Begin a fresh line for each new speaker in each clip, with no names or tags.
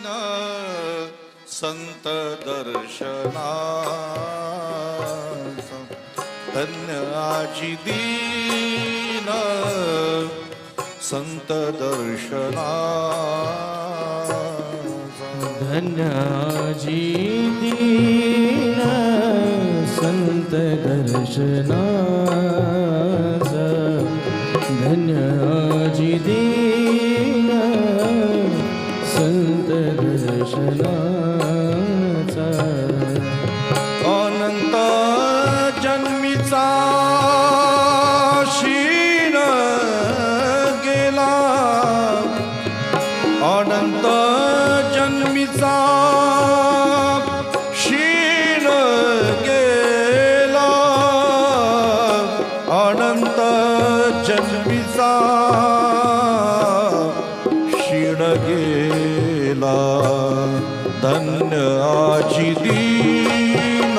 दीन संत दर्शना. धन्य आजी दीन संत दर्शना.
धन्याजी दीन संत
दर्शना. धन्य आजी दीन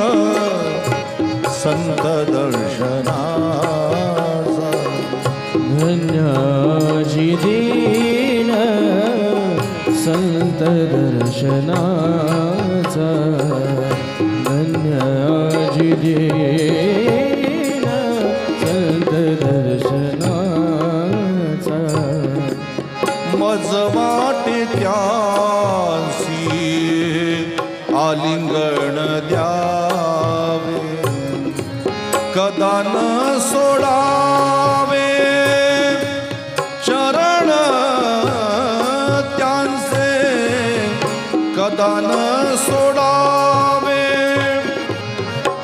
संत दर्शनाचा
धन्याजी दीन संत दर्शनाचा धन्याजी दीन संत दर्शनाचा
मज वाटे त्यासी आलिंगण द्यावे कदा न सोडावे चरण त्यांचे कदा न सोडावे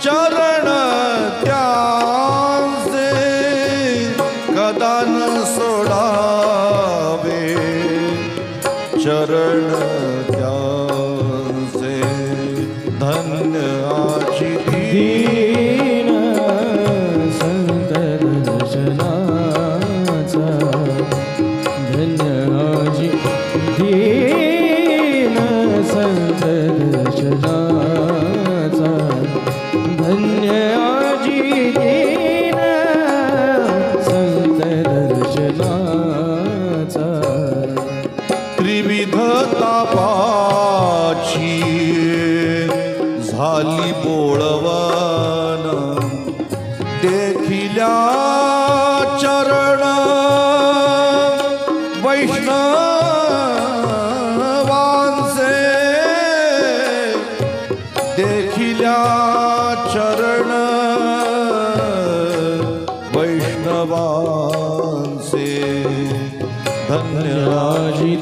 चरण त्यांचे कदा न सोडावे चरण त्यांचे धन्य
दीन संत दर्शनाचा धन्याजी दीन संत दर्शनाचा धन्याजी दीन संत दर्शनाचा
त्रिविध तापाची बोळवान. देखिल्या चरण. वैष्णवांचे. देखिल्या चरण. वैष्णवांचे. धन्यराजी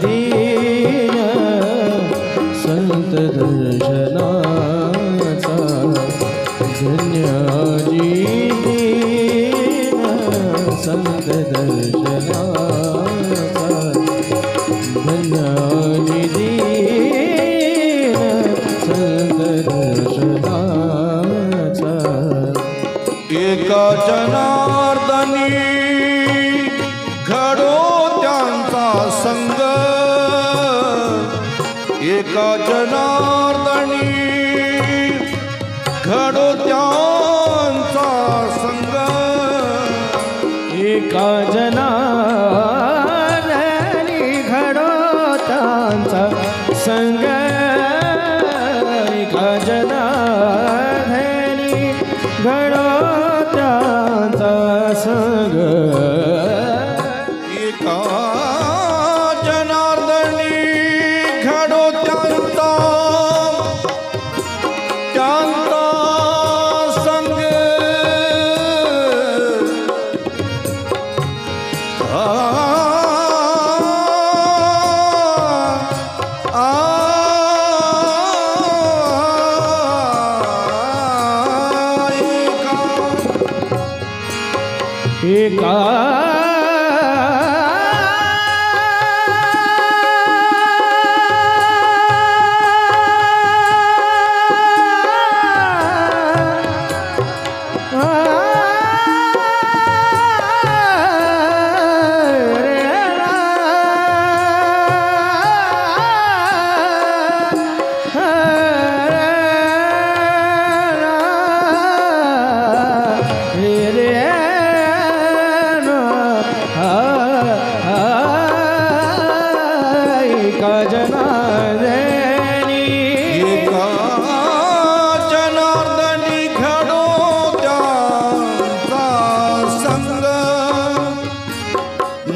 एका जनार्दनी घडो त्या काजना घडो त्यांचा संग
एका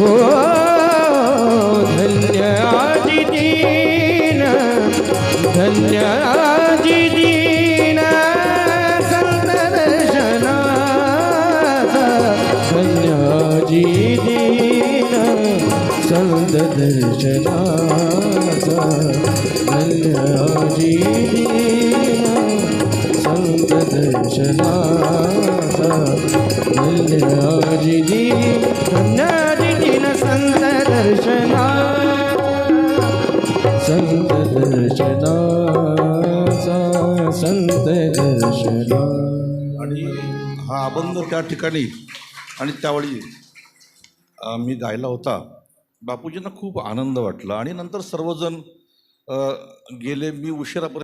हो धन्य आजी दीन धन्य आजी दीन संत दर्शनाचा धन्याजी दीन संत दर्शनाचा धन्याजी दीन संत दर्शनाचा धन्याजी दीन
ठिकाणी हा अभंग त्या ठिकाणी. आणि त्यावेळी मी गायला होता. बापूजींना खूप आनंद वाटला. आणि नंतर सर्वजण गेले. मी उशिरापर्यंत